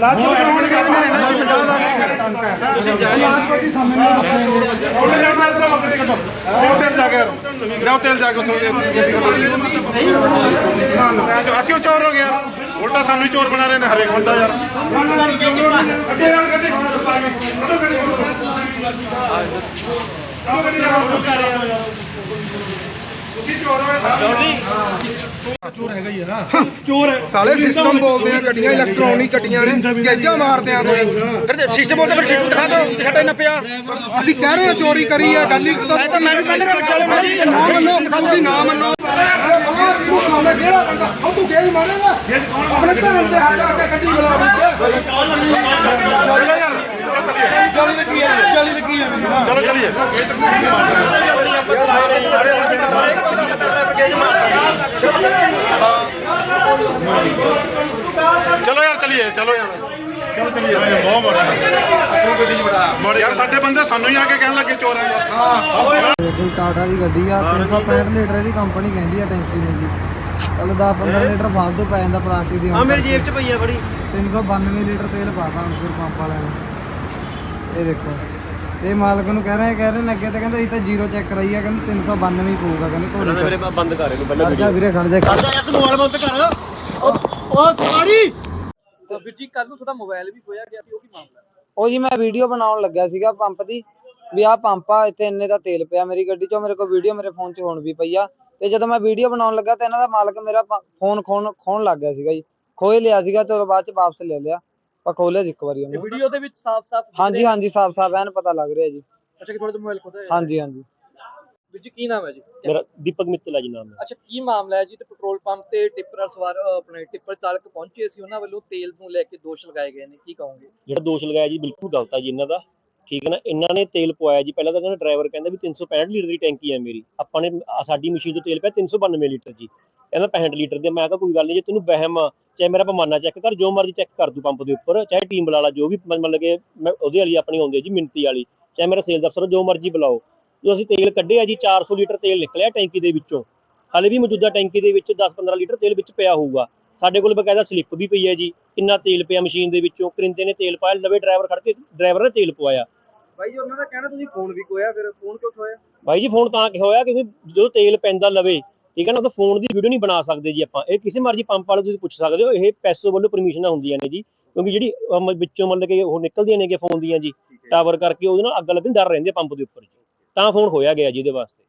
ਲਾਜ ਕਰਾਉਣ ਕੇ ਨੇ ਨਾ 50 ਦਾ ਲਾਜਪਤੀ ਸਾਹਮਣੇ ਉਹਨੇ ਜਾਣਾ ਇਧਰ ਆਪਣੇ ਕਿਤੋਂ ਉਹ ਤੇਲ ਜਾ ਕੇ ਲਿਆਓ ਤੇਲ ਜਾ ਕੇ ਉੱਥੋਂ ਅਸੀਂ ਉਹ ਚੋਰ ਹੋ ਗਿਆ ਉਲਟਾ ਸਾਨੂੰ ਹੀ ਚੋਰ ਬਣਾ ਰਹੇ ਨੇ ਹਰੇਕ ਬੰਦਾ ਯਾਰ ਚੋਰ ਹੋਏ ਸਾਰੇ ਸਾਲੇ ਸਿਸਟਮ ਬੋਲਦੇ ਆ ਗੱਡੀਆਂ ਇਲੈਕਟ੍ਰੋਨਿਕ ਗੱਡੀਆਂ ਨੇ ਗੇਜਾਂ ਮਾਰਦੇ ਆ ਕੋਈ। ਸਿਸਟਮ ਬੋਲਦੇ ਫਿਰ ਸਿਸਟਮ ਦਿਖਾ ਦਿਓ ਸਾਡਾ ਇੰਨਾ ਪਿਆ ਅਸੀਂ ਕਹਿ ਰਹੇ ਹਾਂ ਚੋਰੀ ਕਰੀ ਆ ਗੱਲ ਹੀ ਖਤਮ ਮੈਂ ਵੀ ਪਹਿਲੇ ਚਲੇ ਨਾ ਮੰਨੋ ਤੁਸੀਂ ਨਾ ਮੰਨੋ ਕਿਹੜਾ ਬੰਦਾ ਉਹ ਤੂੰ ਗੇਜ ਮਾਰੇਗਾ ਆਪਣੇ ਧਰਮ ਦੇ ਹੱਥ ਆ ਕੇ ਗੱਡੀ ਬੁਲਾ ਚਲੋ ਚਲੀਏ ਚਲੋ ਚਲੀਏ। ਚਲੋ ਯਾਰ। ਚਲੋ ਚਲੀਏ ਬਹੁਤ ਮਾੜਾ ਯਾਰ ਸਾਡੇ ਬੰਦੇ ਸਾਨੂੰ ਹੀ ਆ ਕੇ ਕਹਿਣ ਲੱਗੇ ਚੋਰ ਆ ਯਾਰ। ਕੋਈ ਟਾਟਾ ਦੀ ਗੱਡੀ ਆ 365 ਲੀਟਰ ਦੀ ਕੰਪਨੀ ਕਹਿੰਦੀ ਆ ਟੈਂਕੀ ਨੂੰ ਜੀ। ਚਲ 10 15 ਲੀਟਰ ਫਾਲਤੂ ਪੈ ਜਾਂਦਾ ਪਲਾਸਟਿਕ ਦੀ ਹਾਂ ਮੇਰੀ ਜੇਬ 'ਚ ਪਈ ਆ ਬੜੀ। 392 ਲੀਟਰ ਤੇਲ ਪਾਤਾ ਅੰਕੁਰ ਪੰਪ ਵਾਲਿਆਂ ਨੇ। ਇਹ ਦੇਖੋ। ਇਹ ਮਾਲਕ ਨੂੰ ਕਹਿ ਰਹੇ ਕਹਿ ਰਹੇ ਨੇ ਅੱਗੇ ਤੇ ਕਹਿੰਦੇ ਅਸੀਂ ਤਾਂ ਜ਼ੀਰੋ ਚੈੱਕ ਕਰਾਈ ਆ ਕਹਿੰਦੇ 392 ਹੀ ਪਊਗਾ ਕਹਿੰਦੇ ਘੋੜੀ ਮੇਰੇ ਬੰਦ ਕਰ ਇਹਨੂੰ ਪਹਿਲਾਂ ਵੀਰੇ ਖੜ ਜਾ ਖੜ ਜਾ ਵੀਰ ਜੀ ਕੱਲ ਨੂੰ ਤੁਹਾਡਾ ਮੋਬਾਈਲ ਵੀ ਖੋਇਆ ਗਿਆ ਸੀ ਉਹ ਕੀ ਮਾਮਲਾ? ਉਹ ਜੀ ਮੈਂ ਵੀਡੀਓ ਬਣਾਉਣ ਲੱਗਿਆ ਸੀਗਾ ਪੰਪ ਦੀ ਵੀ ਆਹ ਪੰਪ ਆ ਇੱਥੇ ਇੰਨੇ ਦਾ ਤੇਲ ਪਿਆ ਮੇਰੀ ਗੱਡੀ 'ਚੋਂ ਮੇਰੇ ਕੋਲ ਵੀਡੀਓ ਮੇਰੇ ਫੋਨ 'ਚ ਹੁਣ ਵੀ ਪਈ ਆ। ਤੇ ਜਦੋਂ ਮੈਂ ਵੀਡੀਓ ਬਣਾਉਣ ਲੱਗਾ ਤੇ ਇਹਨਾਂ ਦਾ ਮਾਲਕ ਮੇਰਾ ਫੋਨ ਖੋਣ ਖੋਣ ਲੱਗ ਗਿਆ ਸੀਗਾ ਜੀ। ਖੋਏ ਲਿਆ ਸੀਗਾ ਤੇ ਉਹ ਬਾਅਦ 'ਚ ਵਾਪਸ ਲੈ ਲਿਆ। ਪਰ ਖੋਲਿਆ ਸੀ ਇੱਕ ਵਾਰੀ ਉਹਨੇ। ਵੀਡੀਓ ਦੇ ਵਿੱਚ ਸਾਫ਼-ਸਾਫ਼ ਹਾਂਜੀ ਹਾਂਜੀ ਸਾਫ਼ ਸਾਫ਼ ਐਨ ਪਤਾ ਲੱਗ ਰਿਹਾ ਜੀ। ਅੱਛਾ ਕਿ ਤੁਹਾਡੇ ਤੋਂ ਮੋਬਾਈਲ ਖੋਦਾ ਹਾਂਜੀ ਹਾਂਜੀ। ਵੀਰ ਜੀ ਕੀ ਨਾਮ ਹੈ ਜੀ? ਮੇਰਾ ਦੀਪਕ ਮਿੱਤਲ ਹੈ ਜੀ ਨਾਮ ਹੈ ਅੱਛਾ ਕੀ ਮਾਮਲਾ ਹੈ ਜੀ? ਤੇ ਪੈਟਰੋਲ ਪੰਪ ਤੇ ਟਿੱਪਰ ਸਵਾਰ ਅਹ ਆਪਣੇ ਟਿੱਪਰ ਚਾਲਕ ਪਹੁੰਚੇ ਸੀ ਉਹਨਾਂ ਵੱਲੋਂ ਤੇਲ ਨੂੰ ਲੈ ਕੇ ਦੋਸ਼ ਲਗਾਏ ਗਏ ਨੇ। ਕੀ ਕਹੋਗੇ? ਜਿਹੜਾ ਦੋਸ਼ ਲਗਾਇਆ ਜੀ ਬਿਲਕੁਲ ਗਲਤ ਹੈ ਜੀ ਇਹਨਾਂ ਦਾ। ਠੀਕ ਹੈ ਨਾ? ਇਹਨਾਂ ਨੇ ਤੇਲ ਪਵਾਇਆ ਜੀ। ਪਹਿਲਾਂ ਤਾਂ ਕਹਿੰਦਾ ਡਰਾਈਵਰ ਕਹਿੰਦਾ ਵੀ 365 ਲੀਟਰ ਦੀ ਟੈਂਕੀ ਹੈ ਮੇਰੀ। ਆਪਾਂ ਨੇ ਸਾਡੀ ਮਸ਼ੀਨ ਤੋਂ ਤੇਲ ਪਿਆ 392 ਲੀਟਰ ਜੀ। ਕਹਿੰਦਾ 65 ਲੀਟਰ ਦੇ ਮੈਂ ਕਿਹਾ ਕੋਈ ਗੱਲ ਨਹੀਂ ਜੇ ਤੈਨੂੰ ਵਹਿਮ ਆ ਚਾਹੇ ਮੇਰਾ ਪਮਾਨਾ ਚੈੱਕ ਕਰ ਜੋ ਮਰਜ਼ੀ ਚੈੱਕ ਕਰ ਦੂ ਪੰਪ ਦੇ ਉੱਪਰ ਚਾਹੇ ਟੀਮ ਬੁਲਾ ਲਾ ਜੋ ਵੀ ਮ- ਮਤਲਬ ਕਿ ਮੈਂ ਉਹਦੇ ਵਾਲੀ ਆਪਣੀ ਆਉਂਦੀ ਹੈ ਜੀ ਮਿੰਤੀ ਵਾਲੀ। ਚਾਹੇ ਮੇਰਾ ਸੇਲ ਦਫਸਰ ਜੋ ਮਰਜ਼ੀ ਬੁਲਾਓ। ਜੋ ਅਸੀਂ ਤੇਲ ਕੱਢਿਆ ਜੀ 400 ਲੀਟਰ ਤੇਲ ਨਿਕਲਿਆ ਟੈਂਕੀ ਦੇ ਵਿੱਚੋਂ। ਹਾਲੇ ਵੀ ਮੌਜੂਦਾ ਟੈਂਕੀ ਦੇ ਵਿੱਚ 10-15 ਲੀਟਰ ਤੇਲ ਵਿੱਚ ਪਿਆ ਹੋਊਗਾ। ਸਾਡੇ ਕੋਲ ਬਕਾਇਦਾ ਸਲਿੱਪ ਵੀ ਪਈ ਹੈ ਜੀ। ਕਿੰਨਾ ਤੇਲ ਪਿਆ ਮਸ਼ੀਨ ਦੇ ਵਿੱਚੋਂ? ਕਰਿੰਦੇ ਨੇ ਤੇਲ ਪਾਇਆ ਲਵੇ ਡਰਾਈਵਰ ਖੜ ਕੇ ਡਰਾਈਵਰ ਨੇ ਤੇਲ ਪਵਾਇਆ। ਬਾਈ ਜੀ ਉਹਨਾਂ ਦਾ ਕਹਿਣਾ ਤੁਸੀਂ ਫੋਨ ਵੀ ਖੋਇਆ ਫਿਰ ਫੋਨ ਕਿਉਂ ਖੋਇਆ ਭਾਈ ਜੀ ਫੋਨ ਤਾਂ ਕਿ ਹੋਇਆ ਕਿਉਂਕਿ ਜਦੋਂ ਤੇਲ ਪੈਂਦਾ ਲਵੇ ਠੀਕ ਹੈ ਨਾ ਤਾਂ ਫੋਨ ਦੀ ਵੀਡੀਓ ਨਹੀਂ ਬਣਾ ਸਕਦੇ ਜੀ ਆਪਾਂ। ਇਹ ਕਿਸੇ ਮਰਜ਼ੀ ਪੰਪ ਵਾਲੇ ਤੁਸੀਂ ਪੁੱਛ ਸਕਦੇ ਹੋ ਇਹ ਪੈਸੋ ਵੱਲੋਂ ਪਰਮਿਸ਼ਨਾਂ ਹੁੰਦੀਆਂ ਨੇ ਜੀ। ਕਿਉਂਕਿ ਜਿਹੜੀ ਵਿੱਚੋਂ ਮਤਲਬ ਕਿ ਉਹ ਨਿਕਲਦੀਆਂ ਨੇਗੇ ਫੋਨ ਦੀਆਂ ਜੀ ਟਾਵਰ ਕਰਕੇ ਉਹਦੇ ਨਾਲ ਅੱਗ ਲੱਗਣ ਡਰ ਰਹਿੰਦੇ ਪੰਪ ਦੇ ਉੱਪਰ ਜੀ। ਤਾਂ ਫੋਨ ਹੋਇਆ ਗਿਆ ਜੀ ਇਹਦੇ ਵਾਸਤੇ।